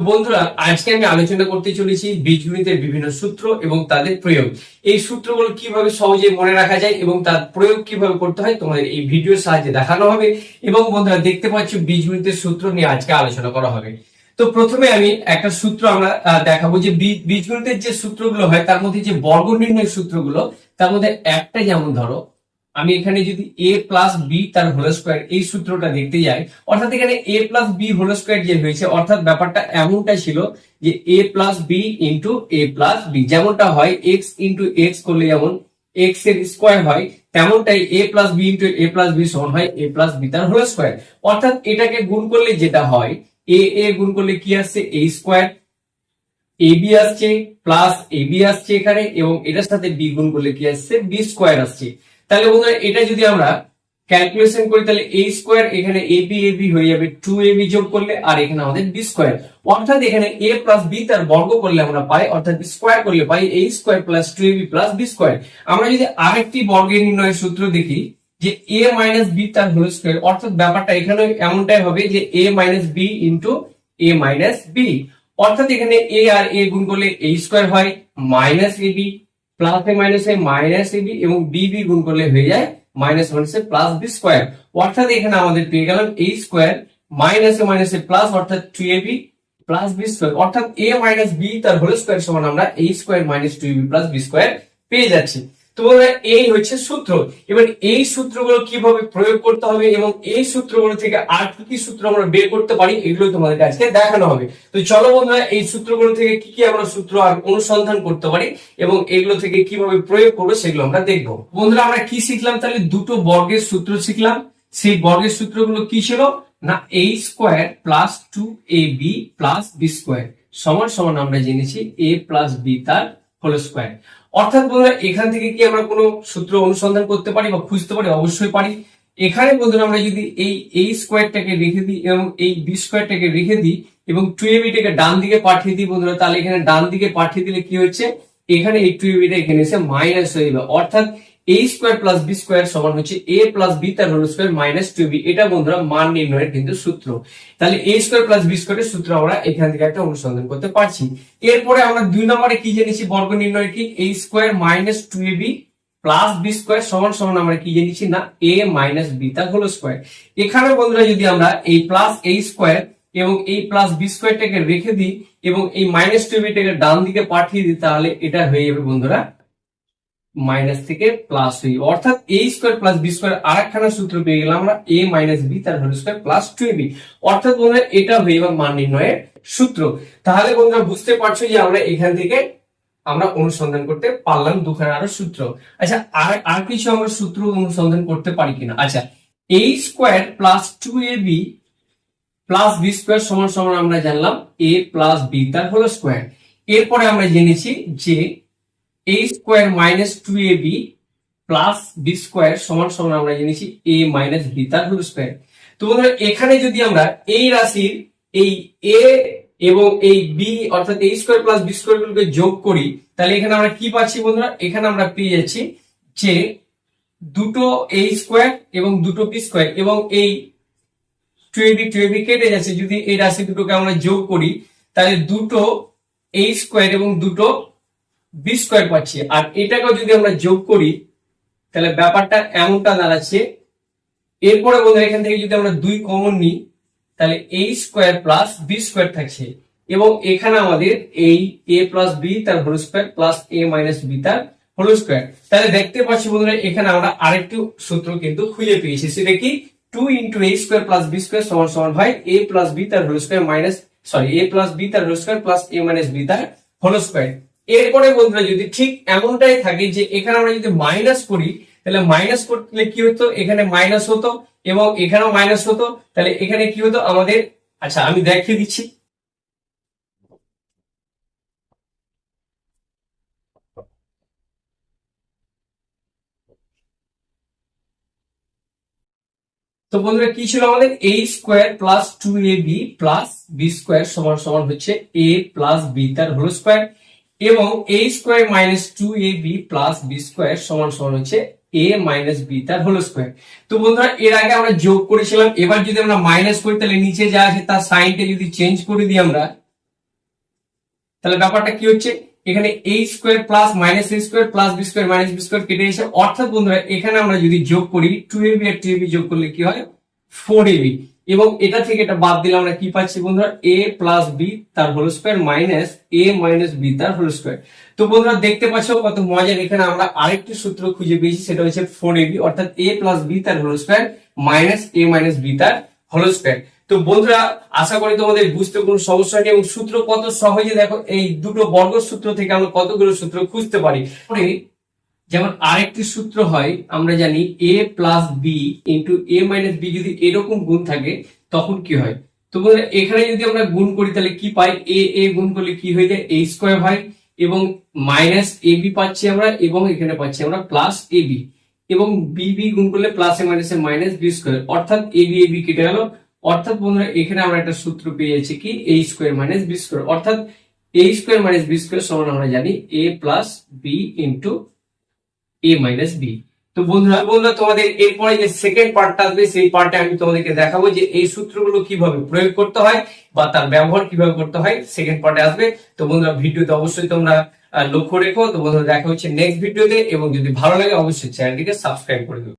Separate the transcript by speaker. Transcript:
Speaker 1: বন্ধুরা, আজকে আমি আলোচনা করতে চলেছি বীজগণিতের বিভিন্ন সূত্র এবং তাদের প্রয়োগ। এই সূত্রগুলো কীভাবে সহজে মনে রাখা যায় এবং তার প্রয়োগ কীভাবে করতে হয় তোমাদের এই ভিডিওর সাহায্যে দেখানো হবে এবং বন্ধুরা, দেখতে পাচ্ছ বীজগণিতের সূত্র নিয়ে আজকে আলোচনা করা হবে। তো প্রথমে আমি একটা সূত্র আমরা দেখাবো যে বীজ- বীজগণিতের যে সূত্রগুলো হয়, তার মধ্যে যে বর্গ নির্ণয় সূত্রগুলো, তার মধ্যে একটা যেমন ধরো আমি এখানে যদি এ প্লাস বি তার হোল স্কোয়ার এই সূত্রটা দেখতে যাই, অর্থাৎ এখানে A plus B whole square যে হয়েছে, অর্থাৎ ব্যাপারটা এমনটা ছিল যে A plus B into A plus B যেমনটা হয় এক্স ইন্টু এক্স করলে যেমন এক্সের স্কোয়ার হয়, তেমনটাই A plus B into A plus B সমান হয় এ প্লাস বি তার হোল স্কোয়ার অর্থাৎ এটাকে গুণ করলে যেটা হয় এ এ গুণ করলে কি আসছে? এ স্কোয়ার এ বি আসছে প্লাস এ বি আসছে এখানে এবং এটার সাথে বি গুণ করলে কি আসছে? বি স্কোয়ার আসছে। তাহলে বন্ধুরা, এটা যদি আমরা ক্যালকুলেশন করি, তাহলে এ স্কোয়ার এখানে এ বি এ বি হয়ে যাবে। টু এ বি যোগ করলে আর এখানে আমাদের বি স্কোয়ার অর্থাৎ এখানে এ প্লাস বি তার বর্গ করলে আমরা পাই, অর্থাৎ স্কোয়ার করলে পাই A square plus two A B plus B square আমরা যদি আরেকটি বর্গের নির্ণয়ের সূত্র দেখি, যে এ মাইনাস বি তার হোল স্কোয়ার অর্থাৎ ব্যাপারটা এখানে এমনটাই হবে যে A minus B into A minus B অর্থাৎ এখানে এ আর এ গুণ করলে এ স্কোয়ার হয় minus A B plus minus minus এবং বি বি গুণ করলে হয়ে যায় মাইনাস মাইনাসে প্লাস বি স্কোয়ার অর্থাৎ এখানে আমাদের পেয়ে গেলাম এই স্কোয়ার মাইনাস মাইনাস প্লাস অর্থাৎ two AB plus B square অর্থাৎ এ মাইনাস বি তার হোল স্কোয়ার সমান আমরা এই square minus two B plus B square পেয়ে যাচ্ছি। তো এই হচ্ছে সূত্র। এবার এই সূত্রগুলো কীভাবে প্রয়োগ করতে হবে এবং এই সূত্রগুলো থেকে আর কি কি সূত্র আমরা বের করতে পারি এগুলো তোমাদের আজকে দেখানো হবে। তো চলো বন্ধুরা, এই সূত্রগুলো থেকে কি কি আমরা সূত্র আর অনুসন্ধান করতে পারি এবং এগুলো থেকে কীভাবে প্রয়োগ করব সেগুলো আমরা দেখব। বন্ধুরা, আমরা কি শিখলাম? তাহলে দুটো বর্গের সূত্র শিখলাম। সেই বর্গের সূত্রগুলো কি ছিল? না A square plus two A B plus B square সমান সমান আমরা জেনেছি এ প্লাস বি তার হোল স্কোয়ার অর্থাৎ বন্ধুরা, এখান থেকে কি আমরা কোনো সূত্র অনুসন্ধান করতে পারি বা খুঁজতে পারি? অবশ্যই পারি। এখানে বন্ধুরা, আমরা যদি এই এই স্কোয়ারটাকে রেখে দিই এবং এই বি স্কোয়ারটাকে রেখে দিই এবং টু এবিটাকে ডান দিকে পাঠিয়ে দিই বন্ধুরা, তাহলে এখানে ডান দিকে পাঠিয়ে দিলে কি হচ্ছে? এখানে এই টু এবিটা এখানে এসে মাইনাস হয়ে যাবে। অর্থাৎ A square plus B square সমান হচ্ছে এ প্লাস বি তার whole square minus two B এটা বন্ধুরা মান নির্ণয়ের কিন্তু সূত্র। তাহলে এ স্কোয়ার প্লাস বি স্কোয়ারের সূত্র আমরা এখান থেকে একটা অনুসন্ধান করতে পারছি। এরপরে আমরা দুই নম্বরে কি জেনেছি? বর্গ নির্ণয় কি? A square minus two A B plus B square সমান সমান আমরা কি জেনেছি না? এ মাইনাস বি তার হোল স্কোয়ার এখানে বন্ধুরা যদি আমরা এই প্লাস এ স্কোয়ার এবং এই প্লাস বি স্কোয়ারটাকে রেখে দিই এবং এই মাইনাস টু বিটাকে ডান দিকে পাঠিয়ে দিই, তাহলে এটা হয়ে যাবে বন্ধুরা মাইনাস থেকে প্লাস যাবে। অর্থাৎ A square plus B square আর একখানা সূত্র পেয়ে গেলাম আমরা এ মাইনাস বি তার whole square plus two B অর্থাৎ বন্ধুরা, এটা হয়ে যাবে মান নির্ণয়ের সূত্র। তাহলে বন্ধুরা, বুঝতে পারছ যে আমরা এখান থেকে আমরা অনুসন্ধান করতে পারলাম দুখানা আরও সূত্র। আচ্ছা আর আর কিছু আমরা সূত্র অনুসন্ধান করতে পারি কিনা? আচ্ছা A square plus two A B plus B square সমান সমান আমরা জানলাম এ প্লাস বি তার হোল স্কোয়ার এরপরে আমরা জেনেছি যে A square minus two A B plus B square সমান সমান আমরা জেনেছি এ মাইনাস বি তার হোল স্কোয়ার তো বন্ধুরা, এখানে যদি আমরা এই রাশির এই এ এবং এই বি অর্থাৎ A square plus B square গুলোকে যোগ করি, তাহলে এখানে আমরা কি পাচ্ছি বন্ধুরা? এখানে আমরা পেয়ে যাচ্ছি যে দুটো এ স্কোয়ার এবং দুটো বি স্কোয়ার এবং এই টুয়েবি টুয়েবি কেটে যাচ্ছে। যদি এই রাশি দুটোকে আমরা যোগ করি, তাহলে দুটো এ স্কোয়ার এবং দুটো বি স্কোয়ার পাচ্ছি। আর এটাকেও যদি আমরা যোগ করি, তাহলে ব্যাপারটা এমনটা দাঁড়াচ্ছে। এরপরে বন্ধুরা, এখান থেকে যদি আমরা দুই কমন নিই, তাহলে A square plus B square থাকছে। এবং এখানে আমাদের এই এ প্লাস বি তার whole square plus A minus B তার হোল স্কোয়ার তাহলে দেখতে পাচ্ছি বন্ধুরা, এখানে আমরা আরেকটি সূত্র কিন্তু খুঁজে পেয়েছি। সেটা কি? Two into A square plus B square সমান সমান হয় এ প্লাস বি তার whole square minus sorry A plus B তার whole square plus A minus B তার হোল স্কোয়ার এরপরে বন্ধুরা যদি ঠিক এমনটাই থাকে যে এখানে আমরা যদি মাইনাস করি, তাহলে মাইনাস করলে কি হতো? এখানে মাইনাস হতো এবং এখানেও মাইনাস হতো। তাহলে এখানে কি হতো? আমাদের আচ্ছা আমি দেখিয়ে দিচ্ছি। তো বন্ধুরা, কি ছিল আমাদের? A square plus two A B plus B square সমান সমান হচ্ছে এ প্লাস বি তার হোল স্কোয়ার এবং A square minus two A B plus B square সমান সমান হচ্ছে এ মাইনাস বি তার হোল স্কোয়ার তো বন্ধুরা, এর আগে আমরা যোগ করেছিলাম, এবার যদি আমরা মাইনাস করি, তাহলে নিচে যা আছে তার সাইনটা যদি চেঞ্জ করে দিই আমরা, তাহলে ব্যাপারটা কি হচ্ছে? এখানে এই square plus minus A square plus B square minus B square কেটে এসে, অর্থাৎ বন্ধুরা, এখানে আমরা যদি যোগ করি টু এ বি আর টু এ বি যোগ করলে কি হয়? ফোর এবি এবং এটা থেকে এটা বাদ দিলে আমরা কি পাচ্ছি বন্ধুরা? এ প্লাস বি তার whole square minus A minus B তার হোল স্কোয়ার তো বন্ধুরা, দেখতে পাচ্ছ কত মজার, এখানে আমরা আরেকটি সূত্র খুঁজে পেয়েছি, সেটা হচ্ছে ফোর এবি অর্থাৎ এ প্লাস বি তার whole square minus A minus B তার হোল স্কোয়ার তো বন্ধুরা, আশা করি তোমাদের বুঝতে কোনো সমস্যা নেই, এবং সূত্র কত সহজে দেখো, এই দুটো বর্গ সূত্র থেকে আমরা কতগুলো সূত্র খুঁজতে পারি পরে। যেমন আরেকটি সূত্র হয়, আমরা জানি A plus B into A minus B যদি এরকম গুণ থাকে, তখন কি হয়? তো এখানে যদি আমরা গুণ করি, তাহলে কি পাই? এ এ গুণ করলে কি হয়ে যায়? এ স্কোয়ার হয় এবং মাইনাস এ বি পাচ্ছি আমরা এবং এখানে পাচ্ছি আমরা প্লাস এ বি এবং বি বি গুণ করলে plus A minus A minus B square অর্থাৎ এ বি এ বি কেটে গেল। অর্থাৎ বন্ধুরা, এখানে আমরা একটা সূত্র পেয়ে যাচ্ছি কি? A square minus B square অর্থাৎ A square minus B square সমান আমরা জানি A plus B into A minus B তো বন্ধুরা বন্ধুরা, তোমাদের এরপরে যে সেকেন্ড পার্টটা আসবে, সেই পার্টে আমি তোমাদেরকে দেখাবো যে এই সূত্রগুলো কীভাবে প্রয়োগ করতে হয় বা তার ব্যবহার কীভাবে করতে হয় সেকেন্ড পার্টে আসবে। তো বন্ধুরা, ভিডিওতে অবশ্যই তোমরা লক্ষ্য রেখো। তো বন্ধুরা, দেখা হচ্ছে নেক্সট ভিডিওতে এবং যদি ভালো লাগে, অবশ্যই চ্যানেলটিকে সাবস্ক্রাইব করে দেবে